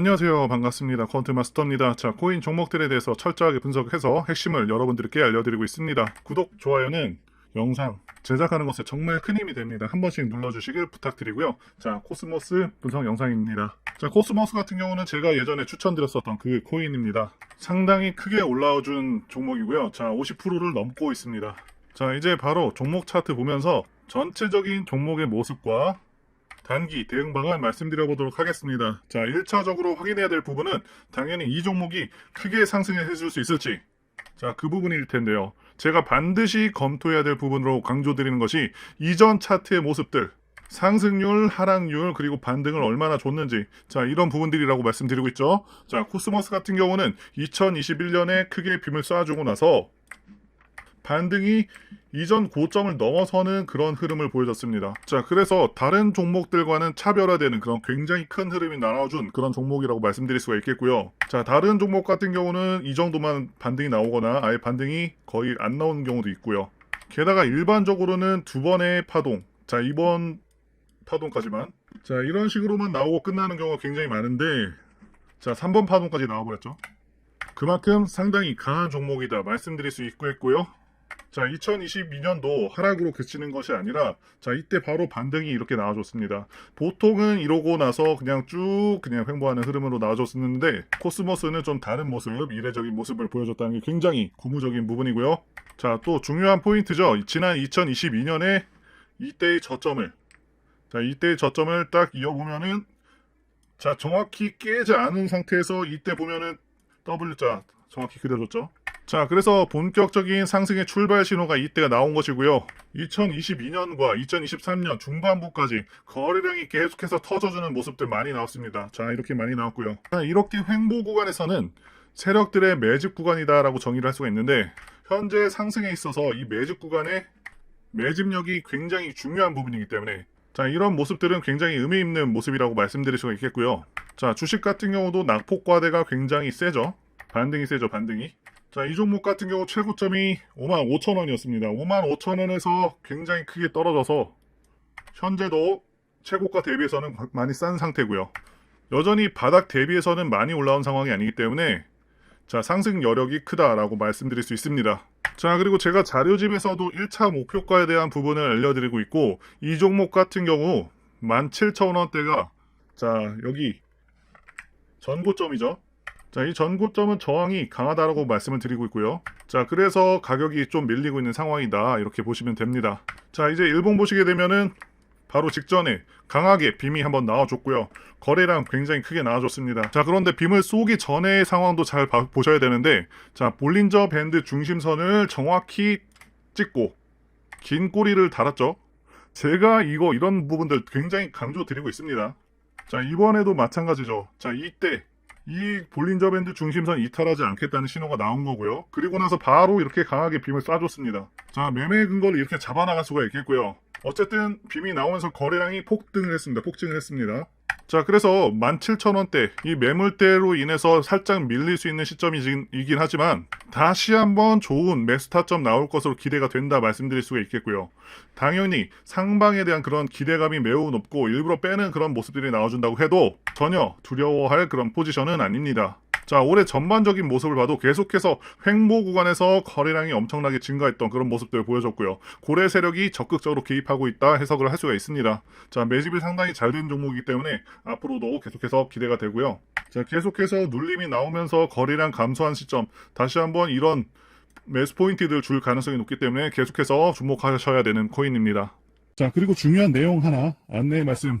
안녕하세요. 반갑습니다. 콘트 마스터입니다. 자, 코인 종목들에 대해서 철저하게 분석해서 핵심을 여러분들께 알려드리고 있습니다. 구독, 좋아요는 영상 제작하는 것에 정말 큰 힘이 됩니다. 한 번씩 눌러주시길 부탁드리고요. 자, 코스모스 분석 영상입니다. 자, 코스모스 같은 경우는 제가 예전에 추천드렸었던 그 코인입니다. 상당히 크게 올라와준 종목이고요. 자, 50%를 넘고 있습니다. 자, 이제 바로 종목 차트 보면서 전체적인 종목의 모습과 단기 대응 방안 말씀드려 보도록 하겠습니다. 자, 1차적으로 확인해야 될 부분은 당연히 이 종목이 크게 상승해 줄 수 있을지. 자, 그 부분일 텐데요. 제가 반드시 검토해야 될 부분으로 강조드리는 것이 이전 차트의 모습들, 상승률, 하락률, 그리고 반등을 얼마나 줬는지. 자, 이런 부분들이라고 말씀드리고 있죠. 자, 코스모스 같은 경우는 2021년에 크게 빔을 쏴주고 나서 반등이 이전 고점을 넘어서는 그런 흐름을 보여줬습니다. 자, 그래서 다른 종목들과는 차별화되는 그런 굉장히 큰 흐름이 나눠준 그런 종목이라고 말씀드릴 수가 있겠고요. 자, 다른 종목 같은 경우는 이 정도만 반등이 나오거나 아예 반등이 거의 안 나오는 경우도 있고요. 게다가 일반적으로는 두 번의 파동, 자, 이번 파동까지만. 자, 이런 식으로만 나오고 끝나는 경우가 굉장히 많은데, 자, 3번 파동까지 나와버렸죠. 그만큼 상당히 강한 종목이다 말씀드릴 수 있겠고요. 자, 2022년도 하락으로 그치는 것이 아니라, 자, 이때 바로 반등이 이렇게 나와줬습니다. 보통은 이러고 나서 그냥 쭉 그냥 횡보하는 흐름으로 나와줬었는데, 코스모스는 좀 다른 모습, 이례적인 모습을 보여줬다는 게 굉장히 고무적인 부분이고요. 자, 또 중요한 포인트죠. 지난 2022년에 이때의 저점을, 자, 이때의 저점을 딱 이어보면은, 자, 정확히 깨지 않은 상태에서 이때 보면은 W자 정확히 그려줬죠. 자, 그래서 본격적인 상승의 출발 신호가 이때가 나온 것이고요. 2022년과 2023년 중반부까지 거래량이 계속해서 터져주는 모습들 많이 나왔습니다. 자, 이렇게 많이 나왔고요. 자, 이렇게 횡보 구간에서는 세력들의 매집 구간이다라고 정의를 할 수가 있는데 현재 상승에 있어서 이 매집 구간의 매집력이 굉장히 중요한 부분이기 때문에 자, 이런 모습들은 굉장히 의미 있는 모습이라고 말씀드릴 수가 있겠고요. 자, 주식 같은 경우도 낙폭과대가 굉장히 세죠. 반등이 세죠, 반등이. 자, 이 종목 같은 경우 최고점이 55,000원이었습니다. 55,000원에서 굉장히 크게 떨어져서 현재도 최고가 대비해서는 많이 싼 상태고요. 여전히 바닥 대비해서는 많이 올라온 상황이 아니기 때문에 자, 상승 여력이 크다라고 말씀드릴 수 있습니다. 자, 그리고 제가 자료집에서도 1차 목표가에 대한 부분을 알려드리고 있고, 이 종목 같은 경우 17,000원대가, 자, 여기 전고점이죠. 자, 이 전고점은 저항이 강하다라고 말씀을 드리고 있고요. 자, 그래서 가격이 좀 밀리고 있는 상황이다. 이렇게 보시면 됩니다. 자, 이제 일봉 보시게 되면은 바로 직전에 강하게 빔이 한번 나와줬고요. 거래량 굉장히 크게 나와줬습니다. 자, 그런데 빔을 쏘기 전의 상황도 잘 봐- 보셔야 되는데, 자, 볼린저 밴드 중심선을 정확히 찍고, 긴 꼬리를 달았죠. 제가 이거 이런 부분들 굉장히 강조 드리고 있습니다. 자, 이번에도 마찬가지죠. 자, 이때 이 볼린저 밴드 중심선 이탈하지 않겠다는 신호가 나온 거고요. 그리고 나서 바로 이렇게 강하게 빔을 쏴줬습니다. 자, 매매 근거를 이렇게 잡아나갈 수가 있겠고요. 어쨌든 빔이 나오면서 거래량이 폭등을 했습니다. 폭증을 했습니다. 자, 그래서 17,000원대 이 매물대로 인해서 살짝 밀릴 수 있는 시점이긴 하지만 다시 한번 좋은 매수 타점 나올 것으로 기대가 된다 말씀드릴 수가 있겠고요. 당연히 상방에 대한 그런 기대감이 매우 높고 일부러 빼는 그런 모습들이 나와준다고 해도 전혀 두려워할 그런 포지션은 아닙니다. 자, 올해 전반적인 모습을 봐도 계속해서 횡보 구간에서 거래량이 엄청나게 증가했던 그런 모습들을 보여줬고요. 고래 세력이 적극적으로 개입하고 있다 해석을 할 수가 있습니다. 자, 매집이 상당히 잘 된 종목이기 때문에 앞으로도 계속해서 기대가 되고요. 자, 계속해서 눌림이 나오면서 거래량 감소한 시점 다시 한번 이런 매수 포인트들 줄 가능성이 높기 때문에 계속해서 주목하셔야 되는 코인입니다. 자, 그리고 중요한 내용 하나 안내 말씀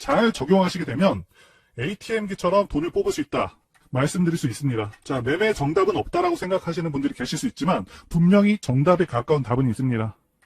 잘 적용하시게 되면 ATM기처럼 돈을 뽑을 수 있다. 말씀드릴 수 있습니다. 자, 매매 정답은 없다라고 생각하시는 분들이 계실 수 있지만 분명히 정답에 가까운 답은 있습니다.